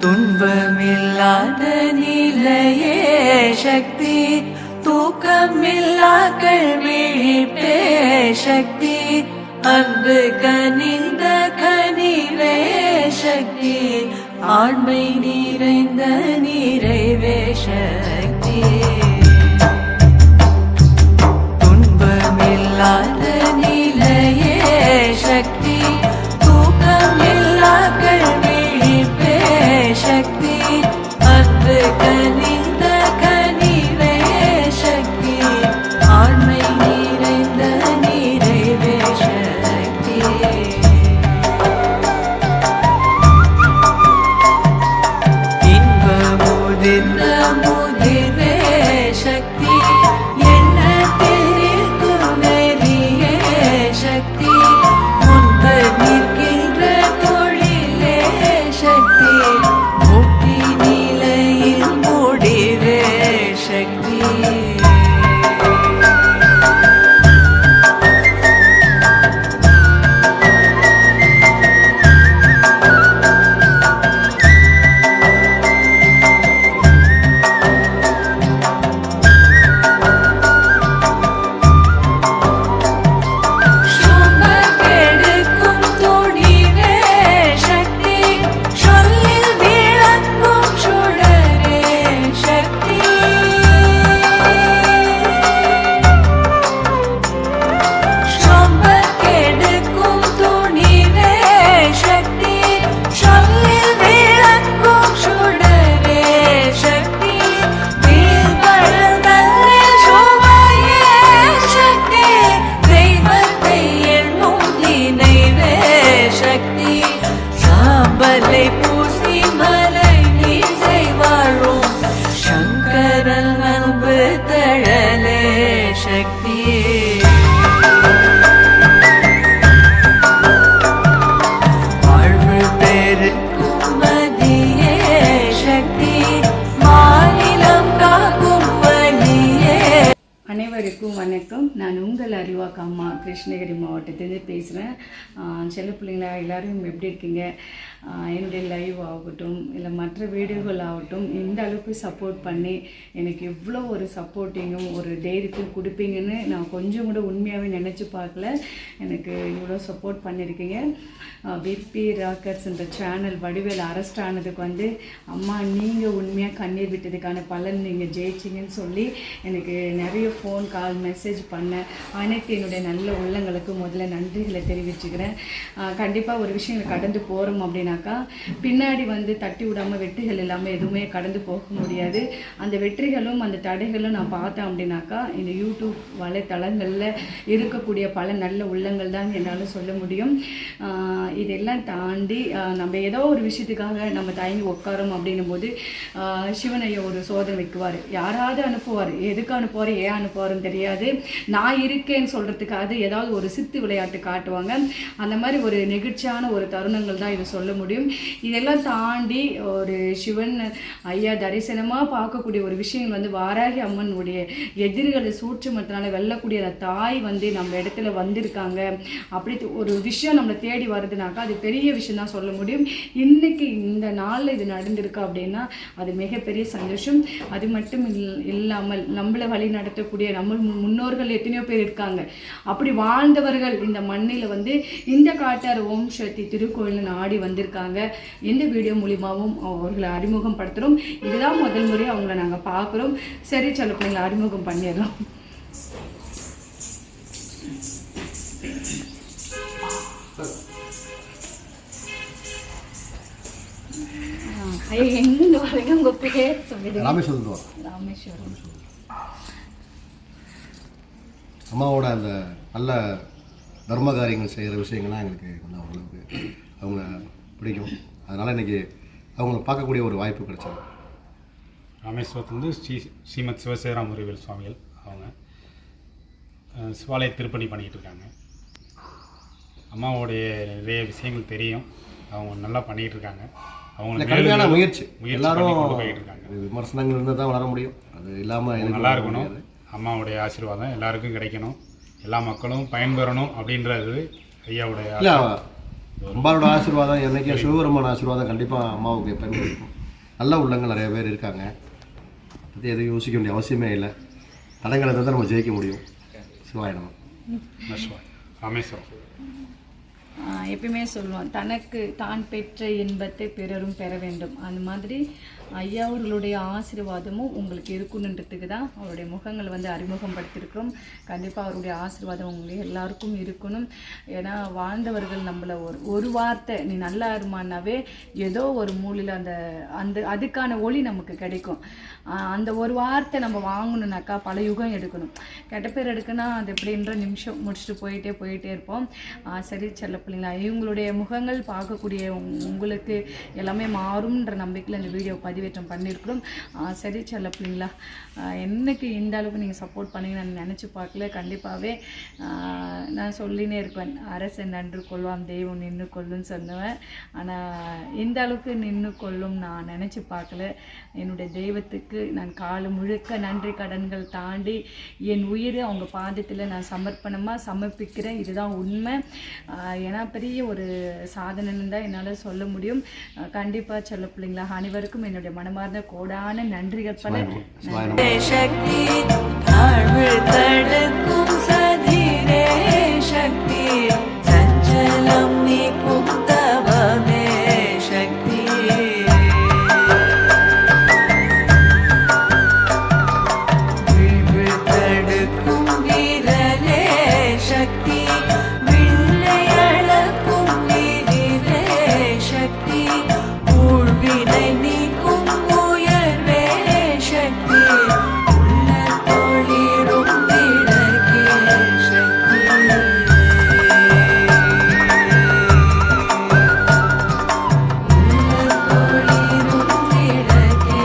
துன்பமில்லாத நிலையே சக்தி தூக்கமில்லா கல்விழிப்பே சக்தி அன்பு கனிந்த கனிவே சக்தி ஆண்மை நிறைந்த நிறைவே சக்தி. துன்பமில்லாத நிலையே சக்தி தூக்கமில்லா கல்விழிப்பே நான் கிருஷ்ணகிரி மாவட்டத்திலேருந்து பேசுகிறேன் செல்ல பிள்ளைங்களா எல்லோரும் எப்படி இருக்கீங்க? என்னுடைய லைவ் ஆகட்டும் இல்லை மற்ற வீடியோகள் ஆகட்டும் இந்த அளவுக்கு சப்போர்ட் பண்ணி எனக்கு எவ்வளோ ஒரு சப்போர்ட்டிங்கும் ஒரு தைரியத்தையும் கொடுப்பீங்கன்னு நான் கொஞ்சம் கூட உண்மையாகவே நினச்சி பார்க்கல. எனக்கு இவ்வளோ சப்போர்ட் பண்ணியிருக்கீங்க பிபி ராக்கர்ஸ்ன்ற சேனல் வடிவேல் அரெஸ்ட் ஆனதுக்கு வந்து அம்மா நீங்கள் உண்மையாக கண்ணீர் விட்டதுக்கான பலன் நீங்கள் ஜெயிச்சிங்கன்னு சொல்லி எனக்கு நிறைய ஃபோன் கால் மெசேஜ் பண்ண அனைத்து என்னுடைய நல்ல உள்ளங்களுக்கு முதல்ல நன்றிகளை தெரிவிச்சுக்கிறேன். கண்டிப்பாக ஒரு விஷயம் கடந்து போகிறோம் அப்படின்னாக்கா பின்னாடி வந்து தட்டி விடாமல் வெற்றிகள் இல்லாமல் எதுவுமே கடந்து போக முடியாது. அந்த வெற்றிகளும் அந்த தடைகளும் நான் பார்த்தேன் அப்படின்னாக்கா இந்த யூடியூப் வலைத்தளங்களில் இருக்கக்கூடிய பல நல்ல உள்ளங்கள் தான் என்னால் சொல்ல முடியும். இதெல்லாம் தாண்டி நம்ம ஏதோ ஒரு விஷயத்துக்காக நம்ம தயங்கி உட்காரோம் அப்படின்னும் போது சிவனைய சிவன் ஐயா ஒரு சோதனை வைக்குவார். யாராவது அனுப்புவார். எதுக்கு அனுப்புவார்? ஏன் அனுப்புவாருன்னு தெரியாது. நான் இருக்கேன்னு சொல்கிறதுக்காக ஏதாவது ஒரு சித்து விளையாட்டு காட்டுவாங்க. அந்த மாதிரி ஒரு நெகிழ்ச்சியான ஒரு தருணங்கள் தான் இது சொல்ல முடியும். இதெல்லாம் தாண்டி ஒரு சிவன் ஐயா தரிசனமாக பார்க்கக்கூடிய ஒரு விஷயங்கள் வந்து வாராகி அம்மனுடைய எதிரிகளை சூற்றுமத்தினால வெல்லக்கூடிய அந்த தாய் வந்து நம்ம இடத்துல வந்திருக்காங்க. அப்படி ஒரு விஷயம் நம்மளை தேடி வருதுனாக்கா அது பெரிய விஷயம் தான் சொல்ல முடியும். இன்னைக்கு இந்த நாளில் இது நடந்திருக்கு அப்படின்னா அது மிகப்பெரிய சந்தோஷம். அது மட்டும் இல்லாமல் நம்மளை வழி நடத்தக்கூடிய நம்ம முன்னோர்கள் எத்தனையோ பேர் இருக்காங்க. அப்படி வாழ்ந்தவர்கள் இந்த மண்ணில் வந்து இந்த காட்டார் ஓம் சக்தி திருக்கோயில் நாடி வந்திருக்காங்க. இந்த வீடியோ மூலியமாகவும் அவர்களை அறிமுகம் படுத்துகிறோம் இதுதான் முதல் முறை அவங்கள நாங்கள் பார்க்குறோம் சரி சொல்ல பிள்ளைங்களை அறிமுகம் பண்ணிடுறோம் எங்க வரீங்க உங்க பேர் சொல்லிடுங்க ராமேஸ்வரத்து வரோம் ராமேஸ்வரம். அம்மாவோட அந்த நல்ல தர்ம காரியங்கள் செய்கிற விஷயங்கள்லாம் எங்களுக்கு நல்லா ஓரளவுக்கு அவங்கள பிடிக்கும். அதனால் இன்னைக்கு அவங்கள பார்க்கக்கூடிய ஒரு வாய்ப்பு கிடைச்சது. ராமேஸ்வரத்துலேருந்து ஸ்ரீ ஸ்ரீமத் சிவசேராம் முருகல் சுவாமிகள் அவங்க சிவாலய திருப்பணி பண்ணிக்கிட்டு இருக்காங்க அம்மாவுடைய நிறைய விஷயங்கள் தெரியும். அவங்க நல்லா பண்ணிக்கிட்டு இருக்காங்க அவங்க கடுமையான முயற்சி. எல்லாரும் விமர்சனங்கள் இருந்தால் தான் வளர முடியும். அது இல்லாமல் நல்லா இருக்கணும். அம்மாவுடைய ஆசீர்வாதம் எல்லாருக்கும் கிடைக்கணும். எல்லா மக்களும் பயன்பெறணும் அப்படின்றது ஐயாவுடைய இல்லை. அம்பாவோட ஆசீர்வாதம் என்னைக்கு சிவபெருமான ஆசீர்வாதம் கண்டிப்பாக அம்மாவுக்கு எப்பயுமே இருக்கும். நல்ல உள்ளங்கள் நிறைய பேர் இருக்காங்க. பற்றி எதுவும் யோசிக்க வேண்டிய அவசியமே இல்லை. தடங்களை தான் நம்ம ஜெயிக்க முடியும். சிவாயினம் நஷ்வா ராமேஸ்வரம் எப்பயுமே சொல்லுவோம் தனக்கு தான் பெற்ற இன்பத்தை பிறரும் பெற வேண்டும். அந்த மாதிரி ஐயா அவர்களுடைய ஆசீர்வாதமும் உங்களுக்கு இருக்கணுன்றதுக்கு தான் அவருடைய முகங்கள் வந்து அறிமுகப்படுத்தியிருக்கிறோம். கண்டிப்பாக அவருடைய ஆசீர்வாதம் உங்களுக்கு எல்லாருக்கும் இருக்கணும். ஏன்னா வாழ்ந்தவர்கள் நம்மளை ஒரு ஒரு வார்த்தை நீ நல்லா இருமானாவே ஏதோ ஒரு மூலையில் அந்த அந்த அதுக்கான ஒளி நமக்கு கிடைக்கும். அந்த ஒரு வார்த்தை நம்ம வாங்கணுனாக்கா பல யுகம் எடுக்கணும். கெட்ட பேர் எடுக்கணும்னா அது எப்படின்ற நிமிஷம் முடிச்சுட்டு போயிட்டே போயிட்டே இருப்போம். சரி செல்ல பிள்ளைங்களா இவங்களுடைய முகங்கள் பார்க்கக்கூடிய உங்களுக்கு எல்லாமே மாறும்ன்ற நம்பிக்கையில் இந்த வீடியோ பதிவேற்றம் பண்ணியிருக்கிறோம் சரி செல்ல பிள்ளைங்களா என்னைக்கு இந்த அளவுக்கு நீங்கள் சப்போர்ட் பண்ணி நான் நினச்சி பார்க்கல. கண்டிப்பாகவே நான் சொல்லினே இருப்பேன். அரசு நன்று கொள்வாம். தெய்வம் நின்று கொள்ளுன்னு சொன்னவன். ஆனால் இந்த அளவுக்கு நின்று கொள்ளும் நான் நினச்சி பார்க்கல. என்னுடைய தெய்வத்துக்கு நான் காலம் முழுக்க நன்றி கடன்கள் தாண்டி என் உயிரை அவங்க பாதத்தில் நான் சமர்ப்பணமாக சமர்ப்பிக்கிறேன். இதுதான் உண்மை. ஏன்னா பெரிய ஒரு சாதனைன்னு தான் என்னால் சொல்ல முடியும். கண்டிப்பாக சொல்ல பிள்ளைங்களா அனைவருக்கும் என்னுடைய மனமார்ந்த கோடான நன்றிகள் பல. சக்தி சஞ்சலம் நீ புத்தவமே சக்தி தடுக்கும்